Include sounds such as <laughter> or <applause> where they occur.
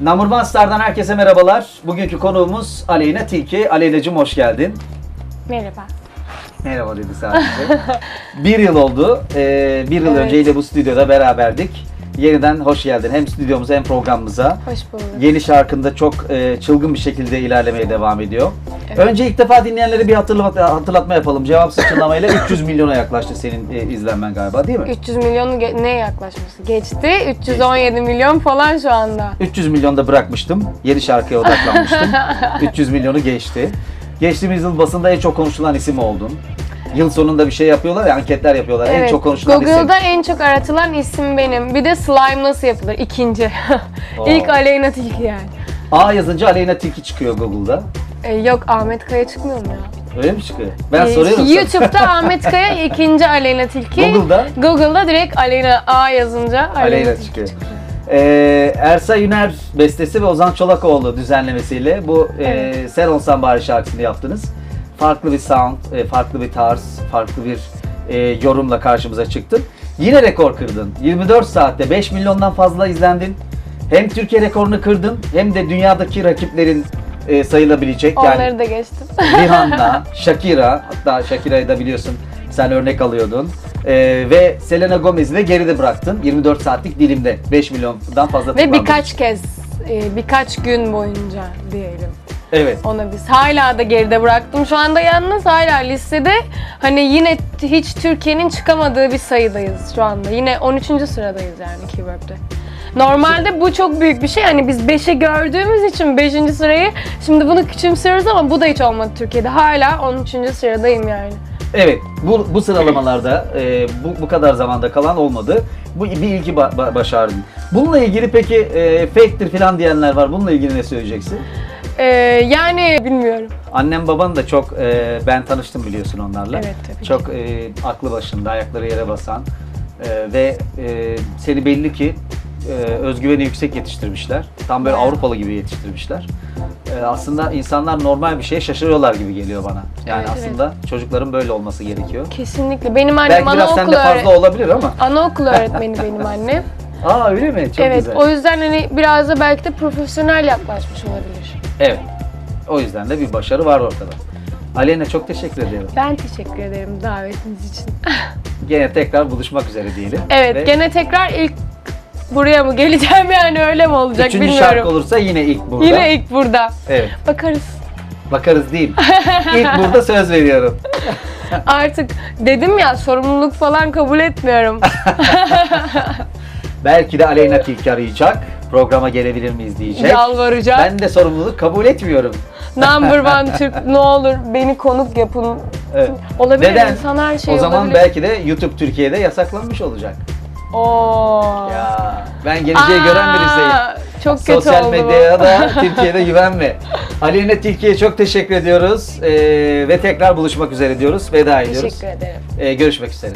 Number One Star'dan herkese merhabalar. Bugünkü konuğumuz Aleyna Tilki. Aleyna'cığım hoş geldin. Merhaba. Merhaba dedi sadece. <laughs> bir yıl oldu. Ee, bir yıl Evet. önceyle bu stüdyoda beraberdik. Yeniden hoş geldin hem stüdyomuza hem programımıza. Hoş bulduk. Yeni şarkında çok e, çılgın bir şekilde ilerlemeye devam ediyor. Evet. Önce ilk defa dinleyenlere bir hatırlatma, hatırlatma yapalım. Cevapsız çınlamayla 300 <laughs> milyona yaklaştı senin e, izlenmen galiba değil mi? 300 milyonu ge- neye yaklaşması? Geçti. 317 milyon falan şu anda. 300 milyonda bırakmıştım. Yeni şarkıya odaklanmıştım. <laughs> 300 milyonu geçti. Geçtiğimiz yıl basında en çok konuşulan isim oldun. Yıl sonunda bir şey yapıyorlar ya, anketler yapıyorlar. En çok konuşulan Google'da en çok aratılan isim benim. Bir de slime nasıl yapılır? İkinci. Oo. <laughs> İlk Aleyna Tilki yani. isim. A yazınca Aleyna Tilki çıkıyor Google'da. Ee, yok Ahmet Kaya çıkmıyor mu ya? Öyle mi çıkıyor? Ben Ee, soruyorum sana. YouTube'da <laughs> Ahmet Kaya ikinci Aleyna Tilki. Google'da? Google'da direkt Aleyna A yazınca Aleyna, Tilki çıkıyor. çıkıyor. Ee, Ersa Yüner bestesi ve Ozan Çolakoğlu düzenlemesiyle bu e, Evet. Sen Olsan Bari şarkısını yaptınız. Farklı bir sound, e, farklı bir tarz, farklı bir e, yorumla karşımıza çıktın. Yine rekor kırdın. 24 saatte 5 milyondan fazla izlendin. Hem Türkiye rekorunu kırdın hem de dünyadaki rakiplerin e, sayılabilecek. Onları yani da geçtim. <laughs> Rihanna, Shakira, hatta Shakira'yı da biliyorsun sen örnek alıyordun. Ee, ve Selena Gomez'i de geride bıraktın 24 saatlik dilimde 5 milyondan fazla Ve birkaç kez, e, birkaç gün boyunca diyelim. Evet. Ona biz hala da geride bıraktım. Şu anda yalnız hala listede hani yine hiç Türkiye'nin çıkamadığı bir sayıdayız şu anda. Yine 13. sıradayız yani Keyword'de. Normalde bu çok büyük bir şey. Hani biz 5'i gördüğümüz için 5. sırayı şimdi bunu küçümsüyoruz ama bu da hiç olmadı Türkiye'de. Hala 13. sıradayım yani. Evet. Bu, bu sıralamalarda e, bu, bu kadar zamanda kalan olmadı. Bu bir ilki ba- ba- başardın. Bununla ilgili peki e, fake'tir falan diyenler var. Bununla ilgili ne söyleyeceksin? Ee, yani bilmiyorum. Annem baban da çok e, ben tanıştım biliyorsun onlarla. Evet, tabii ki. Çok e, aklı başında, ayakları yere basan e, ve e, seni belli ki e, özgüveni yüksek yetiştirmişler. Tam böyle. Avrupalı gibi yetiştirmişler. E, aslında insanlar normal bir şeye şaşırıyorlar gibi geliyor bana. Yani Evet, aslında çocukların böyle olması gerekiyor. Kesinlikle. Benim annem Belki biraz anaokulu, sende fazla öğre- olabilir ama. <laughs> anaokulu öğretmeni benim <laughs> annem. Aa öyle mi? Çok evet, güzel. o yüzden hani biraz da belki de profesyonel yaklaşmış olabilir. Evet. O yüzden de bir başarı var ortada. Aleyna çok teşekkür ederim. Ben teşekkür ederim davetiniz için. <laughs> Gene tekrar buluşmak üzere diyelim. evet, Ve gene tekrar ilk buraya mı geleceğim yani öyle mi olacak Üçüncü bilmiyorum. şarkı olursa yine ilk burada. Yine ilk burada. Evet. Bakarız. Bakarız değil. İlk burada söz veriyorum. <laughs> Artık dedim ya sorumluluk falan kabul etmiyorum. <laughs> Belki de Aleyna Tilki arayacak. Programa gelebilir miyiz diyecek. Yalvaracak. Ben de sorumluluk kabul etmiyorum. Number one <laughs> Türk ne olur beni konuk yapın. Evet. Olabilir Neden? insan her şey o zaman olabilir. belki de YouTube Türkiye'de yasaklanmış olacak. Oo. Ya ben geleceği gören birisiyim. Çok kötü Sosyal oldu bu. medyaya da <laughs> Türkiye'de güvenme. Aleyna Tilki'ye çok teşekkür ediyoruz. Ee, ve tekrar buluşmak üzere diyoruz. Veda ediyoruz. Teşekkür ederim. Ee, görüşmek üzere.